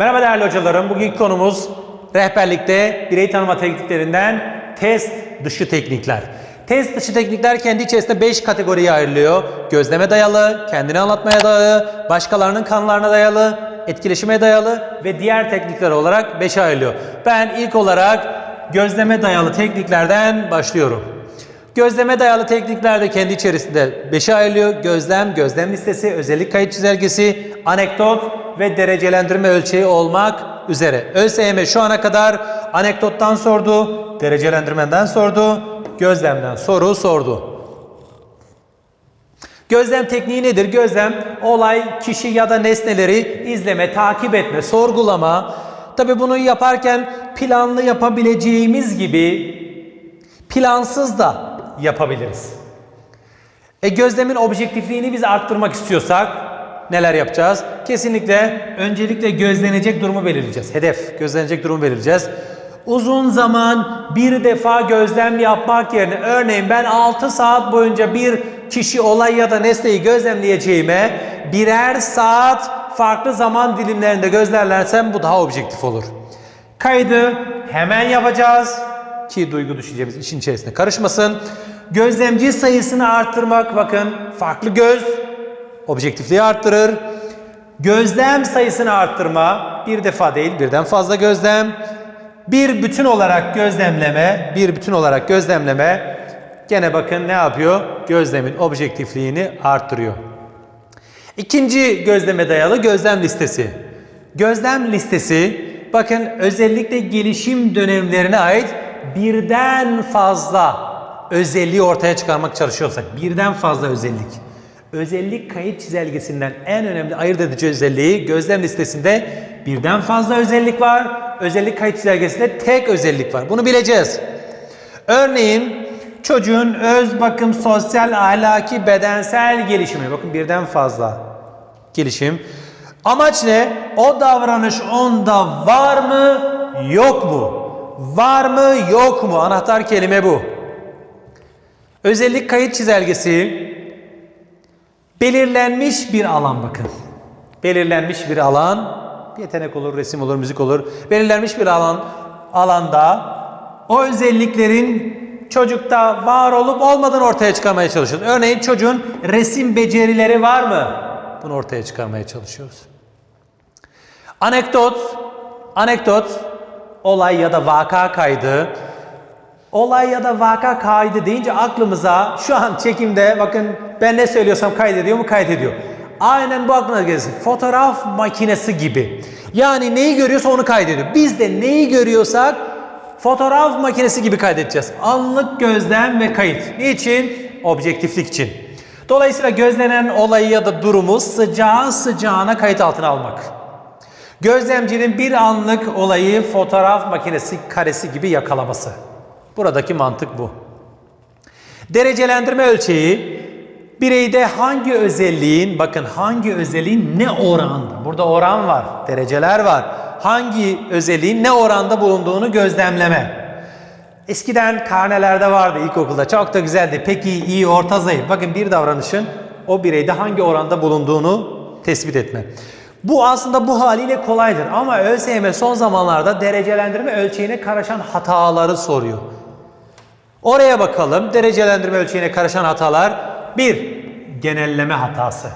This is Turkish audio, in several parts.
Merhaba değerli hocalarım. Bugünkü konumuz rehberlikte birey tanıma tekniklerinden test dışı teknikler. Test dışı teknikler kendi içerisinde 5 kategoriye ayrılıyor. Gözleme dayalı, kendini anlatmaya dayalı, başkalarının kanlarına dayalı, etkileşime dayalı ve diğer teknikler olarak 5'e ayrılıyor. Ben ilk olarak gözleme dayalı tekniklerden başlıyorum. Gözleme dayalı teknikler de kendi içerisinde 5'e ayrılıyor. Gözlem, gözlem listesi, özellik kayıt çizelgesi, anekdot ve derecelendirme ölçeği olmak üzere. ÖSYM şu ana kadar anekdottan sordu, derecelendirmeden sordu, gözlemden soru sordu. Gözlem tekniği nedir? Gözlem olay, kişi ya da nesneleri izleme, takip etme, sorgulama. Tabi bunu yaparken planlı yapabileceğimiz gibi plansız da yapabiliriz. E gözlemin objektifliğini biz arttırmak istiyorsak neler yapacağız? Kesinlikle öncelikle gözlenecek durumu belirleyeceğiz. Hedef, gözlenecek durumu belirleyeceğiz. Uzun zaman bir defa gözlem yapmak yerine örneğin ben 6 saat boyunca bir kişi, olay ya da nesneyi gözlemleyeceğime birer saat farklı zaman dilimlerinde gözlerlersem bu daha objektif olur. Kaydı hemen yapacağız ki duygu düşüncemiz işin içerisine karışmasın. Gözlemci sayısını arttırmak bakın farklı göz objektifliği arttırır. Gözlem sayısını arttırma bir defa değil birden fazla gözlem. Bir bütün olarak gözlemleme, bir bütün olarak gözlemleme gene bakın ne yapıyor? Gözlemin objektifliğini arttırıyor. İkinci gözleme dayalı gözlem listesi. Gözlem listesi bakın özellikle gelişim dönemlerine ait birden fazla özelliği ortaya çıkarmak çalışıyorsak birden fazla özellik. Özellik kayıt çizelgesinden en önemli ayırt edici özelliği gözlem listesinde birden fazla özellik var. Özellik kayıt çizelgesinde tek özellik var. Bunu bileceğiz. Örneğin çocuğun öz bakım, sosyal, ahlaki, bedensel gelişimi. Bakın birden fazla gelişim. Amaç ne? O davranış onda var mı, yok mu? Var mı, yok mu? Anahtar kelime bu. Özellik kayıt çizelgesi belirlenmiş bir alan bakın. Belirlenmiş bir alan, yetenek olur, resim olur, müzik olur. Belirlenmiş bir alan alanda o özelliklerin çocukta var olup olmadan ortaya çıkarmaya çalışıyoruz. Örneğin çocuğun resim becerileri var mı? Bunu ortaya çıkarmaya çalışıyoruz. Anekdot, anekdot, olay ya da vaka kaydı. Olay ya da vaka kaydı deyince aklımıza şu an çekimde bakın ben ne söylüyorsam kaydediyor mu kaydediyor. Aynen bu aklına gelsin. Fotoğraf makinesi gibi. Yani neyi görüyorsa onu kaydediyor. Biz de neyi görüyorsak fotoğraf makinesi gibi kaydedeceğiz. Anlık gözlem ve kayıt. Niçin? Objektiflik için. Dolayısıyla gözlenen olayı ya da durumu sıcağı sıcağına kayıt altına almak. Gözlemcinin bir anlık olayı fotoğraf makinesi karesi gibi yakalaması. Buradaki mantık bu. Derecelendirme ölçeği bireyde hangi özelliğin bakın hangi özelliğin ne oranda burada oran var dereceler var hangi özelliğin ne oranda bulunduğunu gözlemleme. Eskiden karnelerde vardı ilkokulda çok da güzeldi peki iyi orta zayıf bakın bir davranışın o bireyde hangi oranda bulunduğunu tespit etme. Bu aslında bu haliyle kolaydır ama ÖSYM son zamanlarda derecelendirme ölçeğine karışan hataları soruyor. Oraya bakalım. Derecelendirme ölçeğine karışan hatalar. Bir, genelleme hatası.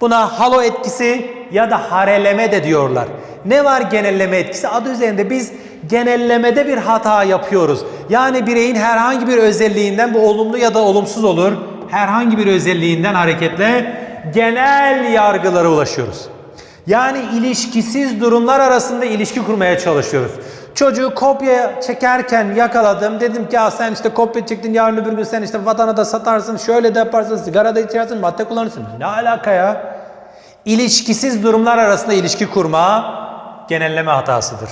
Buna halo etkisi ya da hareleme de diyorlar. Ne var genelleme etkisi? Adı üzerinde biz genellemede bir hata yapıyoruz. Yani bireyin herhangi bir özelliğinden bu olumlu ya da olumsuz olur. Herhangi bir özelliğinden hareketle genel yargılara ulaşıyoruz. Yani ilişkisiz durumlar arasında ilişki kurmaya çalışıyoruz. Çocuğu kopya çekerken yakaladım. Dedim ki ya sen işte kopya çektin yarın öbür gün sen işte vatana da satarsın. Şöyle de yaparsın sigara da içersin madde kullanırsın. Ne alaka ya? İlişkisiz durumlar arasında ilişki kurma genelleme hatasıdır.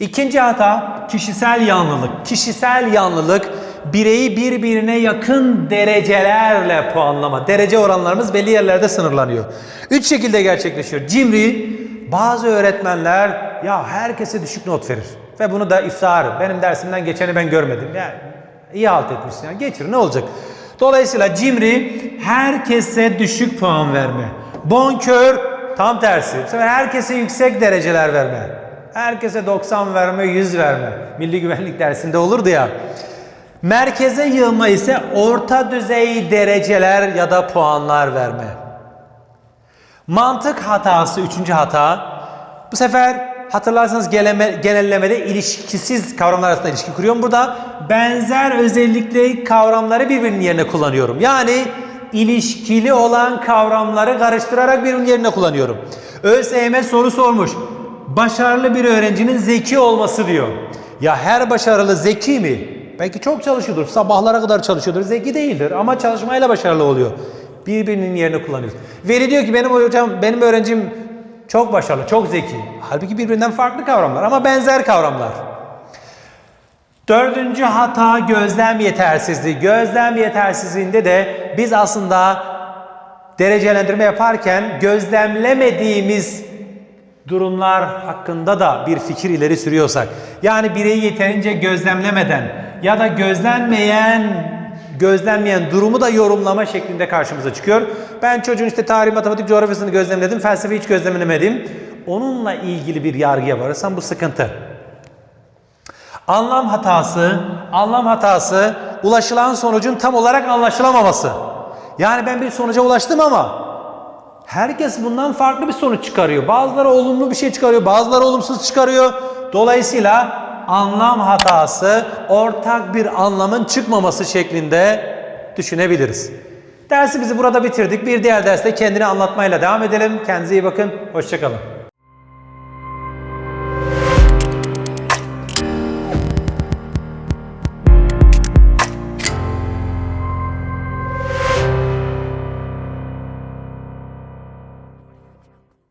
İkinci hata kişisel yanlılık. Kişisel yanlılık bireyi birbirine yakın derecelerle puanlama. Derece oranlarımız belli yerlerde sınırlanıyor. Üç şekilde gerçekleşiyor. Cimri, bazı öğretmenler ya herkese düşük not verir. Ve bunu da iftar. Benim dersimden geçeni ben görmedim. Yani iyi halt etmişsin. Yani geçir ne olacak? Dolayısıyla cimri herkese düşük puan verme. Bonkör Tam tersi. Herkese yüksek dereceler verme. Herkese 90 verme, 100 verme. Milli güvenlik dersinde olurdu ya. Merkeze yığma ise orta düzey dereceler ya da puanlar verme. Mantık hatası, üçüncü hata. Bu sefer hatırlarsanız geleme, genellemede ilişkisiz kavramlar arasında ilişki kuruyorum. Burada benzer özellikli kavramları birbirinin yerine kullanıyorum. Yani ilişkili olan kavramları karıştırarak birbirinin yerine kullanıyorum. ÖSYM soru sormuş. Başarılı bir öğrencinin zeki olması diyor. Ya her başarılı zeki mi? Belki çok çalışıyordur, sabahlara kadar çalışıyordur, zeki değildir ama çalışmayla başarılı oluyor. Birbirinin yerine kullanıyoruz. Veli diyor ki benim hocam, benim öğrencim çok başarılı, çok zeki. Halbuki birbirinden farklı kavramlar ama benzer kavramlar. Dördüncü hata gözlem yetersizliği. Gözlem yetersizliğinde de biz aslında derecelendirme yaparken gözlemlemediğimiz durumlar hakkında da bir fikir ileri sürüyorsak, yani bireyi yeterince gözlemlemeden ya da gözlenmeyen gözlenmeyen durumu da yorumlama şeklinde karşımıza çıkıyor. Ben çocuğun işte tarih, matematik, coğrafyasını gözlemledim, felsefe hiç gözlemlemedim. Onunla ilgili bir yargıya varırsam bu sıkıntı. Anlam hatası, anlam hatası ulaşılan sonucun tam olarak anlaşılamaması. Yani ben bir sonuca ulaştım ama herkes bundan farklı bir sonuç çıkarıyor. Bazıları olumlu bir şey çıkarıyor, bazıları olumsuz çıkarıyor. Dolayısıyla anlam hatası ortak bir anlamın çıkmaması şeklinde düşünebiliriz. Dersimizi burada bitirdik. Bir diğer derste kendini anlatmayla devam edelim. Kendinize iyi bakın. Hoşçakalın.